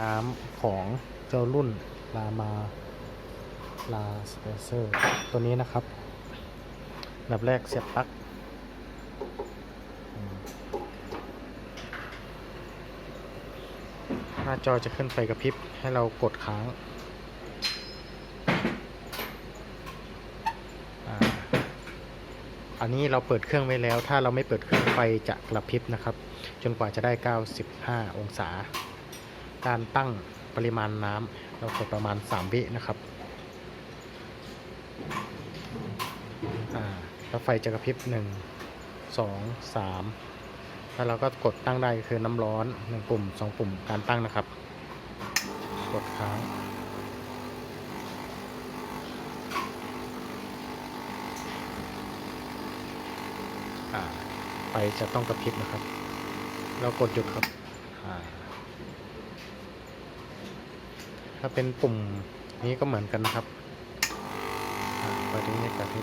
น้ำของเจ้ารุ่นลามาลาสเปเซอร์ตัวนี้นะครับอันดับแรกเสียบปลั๊กหน้าจอจะขึ้นไฟกระพริบให้เรากดค้างอันนี้เราเปิดเครื่องไว้แล้ว ถ้าเราไม่เปิดเครื่องไฟจะกระพริบนะครับ จนกว่าจะได้ 95 องศา การตั้งปริมาณน้ำเรากดประมาณ 3 วินะครับแล้วไฟจะกระพริบ 1 2 3 แล้วเราก็กดตั้งได้คือน้ำร้อน 1 ปุ่ม 2 ปุ่มการตั้งนะครับ กดค้างไฟจะต้องกระพริบนะครับ เรากดหยุดครับอ่า ถ้าเป็นปุ่มนี้ก็เหมือนกันนะครับไฟตรงนี้กระพริ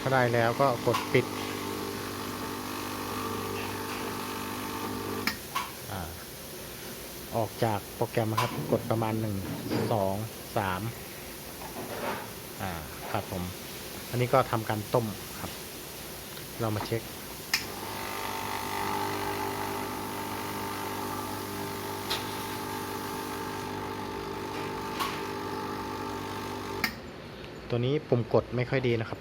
ถ้าได้แล้วก็กดปิดออกจากโปรแกรมครับ กดประมาณ1 2 3อ่าครับผม อันนี้ก็ทำการต้มครับ เรามาเช็ค ตัวนี้ปุ่มกดไม่ค่อยดีนะครับ